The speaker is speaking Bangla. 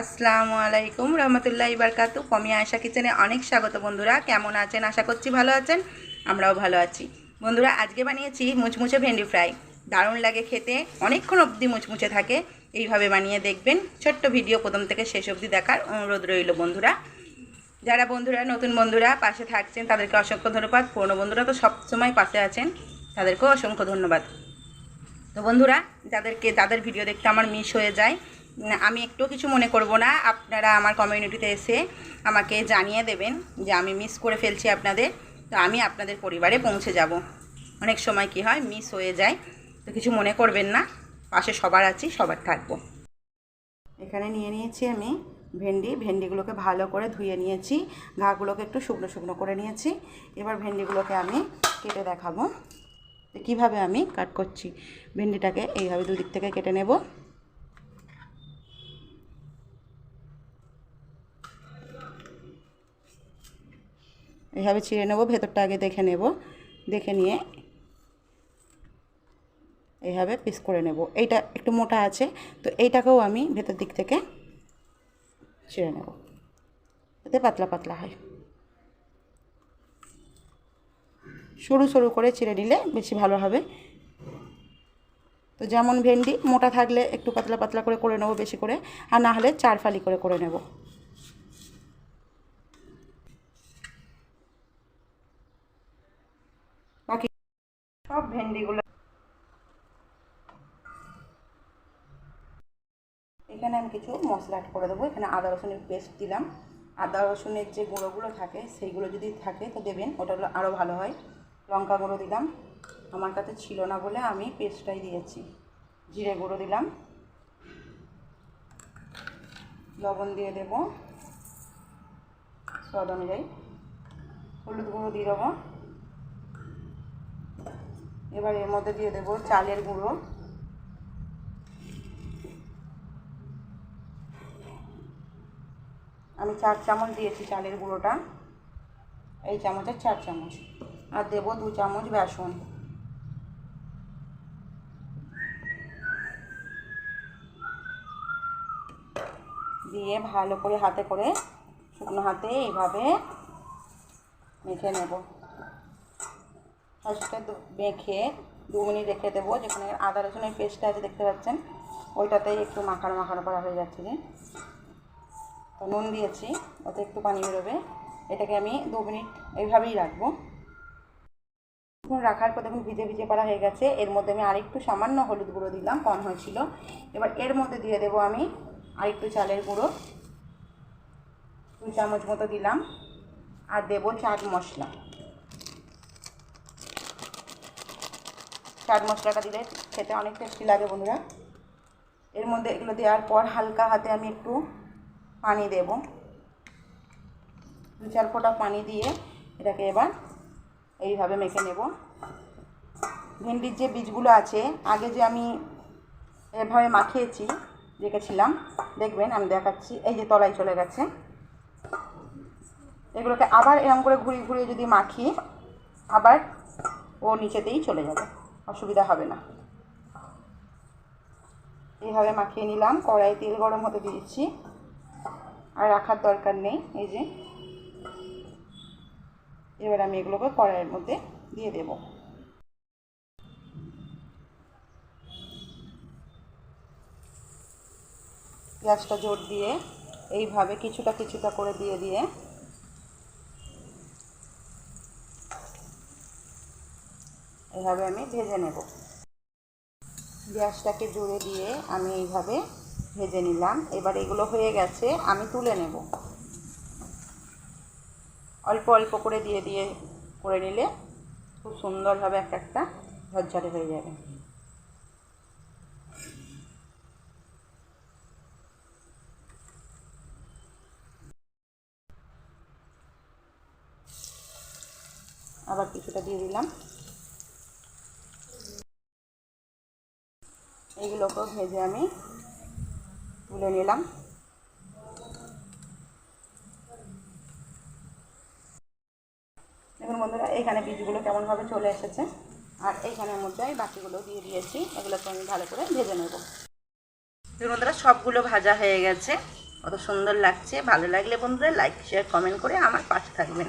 আসসালামু আলাইকুম রহমতুল্লাহ ইবারকাতু পমি আয়সা কিচেনে অনেক স্বাগত বন্ধুরা। কেমন আছেন? আশা করছি ভালো আছেন। আমরাও ভালো আছি। বন্ধুরা, আজকে বানিয়েছি মুচমুচে ভেন্ডি ফ্রাই। দারুণ লাগে খেতে। অনেকক্ষণ অবধি মুচমুচে থাকে। এইভাবে বানিয়ে দেখবেন। ছোট্ট ভিডিও প্রথম থেকে শেষ অবধি দেখার অনুরোধ রইল বন্ধুরা। যারা বন্ধুরা, নতুন বন্ধুরা পাশে থাকছেন, তাদেরকে অসংখ্য ধন্যবাদ। পুরনো বন্ধুরা তো সবসময় পাশে আছেন, তাদেরকেও অসংখ্য ধন্যবাদ। তো বন্ধুরা, যাদেরকে, যাদের ভিডিও দেখতে আমার মিস হয়ে যায় আমি একটু কিছু মনে করব না। আপনারা আমার কমিউনিটিতে এসে আমাকে জানিয়ে দেবেন যে আমি মিস করে ফেলছি আপনাদের। তো আমি আপনাদের পরিবারে পৌঁছে যাব। অনেক সময় কি হয় মিস হয়ে যায়। তো কিছু মনে করবেন না। পাশে সবার আছি, সবার থাকব। এখানে নিয়ে নিয়েছি আমি ভেন্ডি। ভেন্ডিগুলোকে ভালো করে ধুয়ে নিয়েছি। ঘাগুলোকে একটু শুকনো শুকনো করে নিয়েছি। এবার ভেন্ডিগুলোকে আমি কেটে দেখাবো। কীভাবে আমি কাট করছি? ভেন্ডিটাকে এইভাবে দুদিক থেকে কেটে নেব। এইভাবে ছিঁড়ে নেব, ভেতরটা আগে দেখে নেব। দেখে নিয়ে এইভাবে পিস করে নেব। এইটা একটু মোটা আছে, তো এইটাকেও আমি ভেতর দিক থেকে ছিঁড়ে নেব। এতে পাতলা পাতলা হয়। সরু সরু করে ছিঁড়ে নিলে বেশি ভালো হবে। তো যেমন ভেন্ডি, মোটা থাকলে একটু পাতলা পাতলা করে করে নেব বেশি করে, আর না হলে চার ফালি করে করে নেব। সব ভেন্ডিগুলো। এখানে আমি কিছু মশলা অ্যাড করে দেবো। এখানে আদা রসুনের পেস্ট দিলাম। আদা রসুনের যে গুঁড়োগুলো থাকে, সেইগুলো যদি থাকে তো দেবেন, ওটা হলো আরও ভালো হয়। লঙ্কা গুঁড়ো দিলাম। আমার কাছে ছিল না বলে আমি পেস্টটাই দিয়েছি। জিরে গুঁড়ো দিলাম। লবণ দিয়ে দেবো। স্বাদ অনুযায়ী। হলুদ গুঁড়ো দিয়ে দেবো। এবার এর মধ্যে দিয়ে দেবো চালের গুঁড়ো। আমি চার চামচ দিয়েছি চালের গুঁড়োটা, এই চামচের চার চামচ। আর দেবো দু চামচ বেসন। দিয়ে ভালো করে হাতে করে শুকনো হাতে এইভাবে মেখে নেব। ফার্স্টে মেখে দু মিনিট রেখে দেবো। যেখানে আদা রসুনের পেস্টটা আছে, দেখতে পাচ্ছেন? ওইটাতেই একটু মাখানো মাখানো করা হয়ে যাচ্ছে যে। তো নুন দিয়েছি, ওতে একটু পানি বেরোবে। এটাকে আমি দু মিনিট এইভাবেই রাখব। রাখার পর দেখুন, ভিজে ভিজে করা হয়ে গেছে। এর মধ্যে আমি আরেকটু সামান্য হলুদ গুঁড়ো দিলাম, কম হয়েছিল। এবার এর মধ্যে দিয়ে দেবো আমি আরেকটু চালের গুঁড়ো। দু চামচ মতো দিলাম। আর দেবো চাট মশলা। চাট মশলাটা দিলে খেতে অনেক টেস্টি লাগে বন্ধুরা। এর মধ্যে এগুলো দেওয়ার পর হালকা হাতে আমি একটু পানি দেব। দু চার ফোঁটা পানি দিয়ে এটাকে এবার এইভাবে মেখে নেব। ভেন্ডির যে বীজগুলো আছে, আগে যে আমি এভাবে মাখিয়েছি রেখেছিলাম দেখবেন আমি দেখাচ্ছি, এই যে তলায় চলে গেছে। এগুলোকে আবার এরকম করে ঘুরিয়ে ঘুরিয়ে যদি মাখি, আবার ও নিচেতেই চলে যাবে। অসুবিধা হবে না। এইভাবে মাখিয়ে নিলাম। কড়াই তেল গরম হতে দিয়েছি। আর রাখার দরকার নেই। এই যে। এবার আমি এগুলোকে কড়াইয়ের মধ্যে দিয়ে দেব। গ্যাসটা জোর দিয়ে এইভাবে কিছুটা কিছুটা করে দিয়ে দিয়ে এইভাবে আমি ভেজে নেব। গ্যাসটাকে জুড়ে দিয়ে আমি এইভাবে ভেজে নিলাম। এবার এগুলো হয়ে গেছে, আমি তুলে নেব। অল্প অল্প করে দিয়ে দিয়ে করে নিলে খুব সুন্দরভাবে একটা একটা ঝরঝরে হয়ে যাবে। আবার কিছুটা দিয়ে দিলাম। এইগুলোকেও ভেজে আমি তুলে নিলাম। দেখুন বন্ধুরা, এখানে বীজগুলো কেমনভাবে চলে এসেছে, আর এইখানের মধ্যে আমি বাকিগুলো দিয়ে দিয়েছি। এগুলোকে আমি ভালো করে ভেজে নেব। দেখুন বন্ধুরা, সবগুলো ভাজা হয়ে গেছে। কত সুন্দর লাগছে। ভালো লাগলে বন্ধুরা, লাইক শেয়ার কমেন্ট করে আমার পাশে থাকবেন।